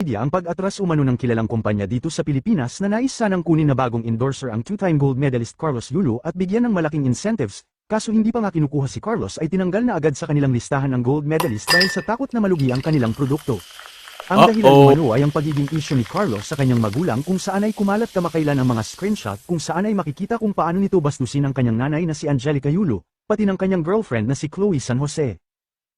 media ang pag-atras umano ng kilalang kumpanya dito sa Pilipinas na nais sanang kunin na bagong endorser ang two-time gold medalist Carlos Yulo at bigyan ng malaking incentives, kaso hindi pa nga kinukuha si Carlos ay tinanggal na agad sa kanilang listahan ng gold medalist dahil sa takot na malugi ang kanilang produkto. Ang dahilan Uh-oh. umano ay ang pagiging issue ni Carlos sa kanyang magulang kung saan ay kumalat kamakailan ang mga screenshot kung saan ay makikita kung paano nito bastusin ang kanyang nanay na si Angelica Yulo, pati ng kanyang girlfriend na si Chloe San Jose.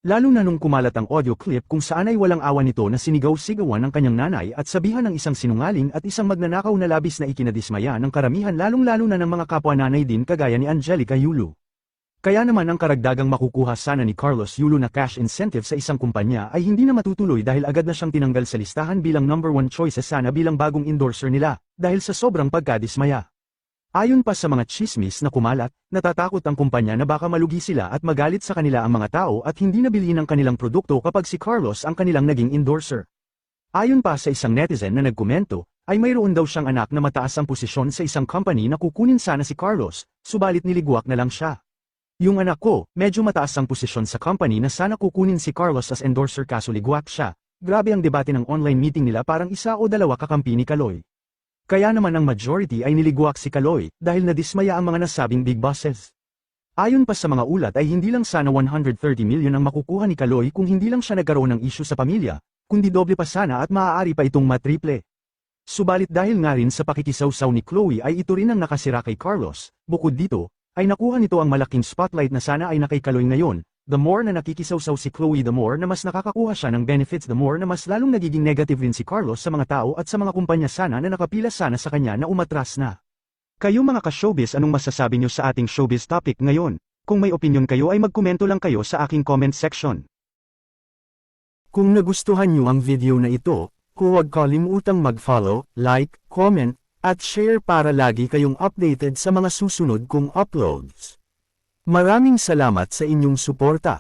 Lalo na nung kumalat ang audio clip kung saan ay walang awa nito na sinigaw-sigawan ng kanyang nanay at sabihan ng isang sinungaling at isang magnanakaw na labis na ikinadismaya ng karamihan lalong-lalo na ng mga kapwa nanay din kagaya ni Angelica Yulo. Kaya naman ang karagdagang makukuha sana ni Carlos Yulo na cash incentive sa isang kumpanya ay hindi na matutuloy dahil agad na siyang tinanggal sa listahan bilang number one choices sana bilang bagong endorser nila, dahil sa sobrang pagkadismaya. Ayon pa sa mga chismis na kumalat, natatakot ang kumpanya na baka malugi sila at magalit sa kanila ang mga tao at hindi nabili ng kanilang produkto kapag si Carlos ang kanilang naging endorser. Ayon pa sa isang netizen na nagkomento, ay mayroon daw siyang anak na mataas ang posisyon sa isang company na kukunin sana si Carlos, subalit niligwak na lang siya. Yung anak ko, medyo mataas ang posisyon sa company na sana kukunin si Carlos as endorser kaso ligwak siya. Grabe ang debate ng online meeting nila parang isa o dalawa kakampi ni Kaloy. Kaya naman ang majority ay niligwak si Kaloy dahil nadismaya ang mga nasabing big bosses. Ayon pa sa mga ulat ay hindi lang sana 130 million ang makukuha ni Kaloy kung hindi lang siya nagkaroon ng issue sa pamilya, kundi doble pa sana at maaari pa itong matriple. Subalit dahil nga rin sa pakikisawsaw ni Chloe ay ito rin ang nakasira kay Carlos, bukod dito, ay nakuha nito ang malaking spotlight na sana ay nakay Kaloy ngayon, the more na nakikisawsaw si Chloe the more na mas nakakakuha siya ng benefits the more na mas lalong nagiging negative rin si Carlos sa mga tao at sa mga kumpanya sana na nakapila sana sa kanya na umatras na. Kayo mga ka-showbiz anong masasabi nyo sa ating showbiz topic ngayon? Kung may opinion kayo ay magkomento lang kayo sa aking comment section. Kung nagustuhan nyo ang video na ito, huwag kalimutang mag-follow, like, comment, at share para lagi kayong updated sa mga susunod kong uploads. Maraming salamat sa inyong suporta.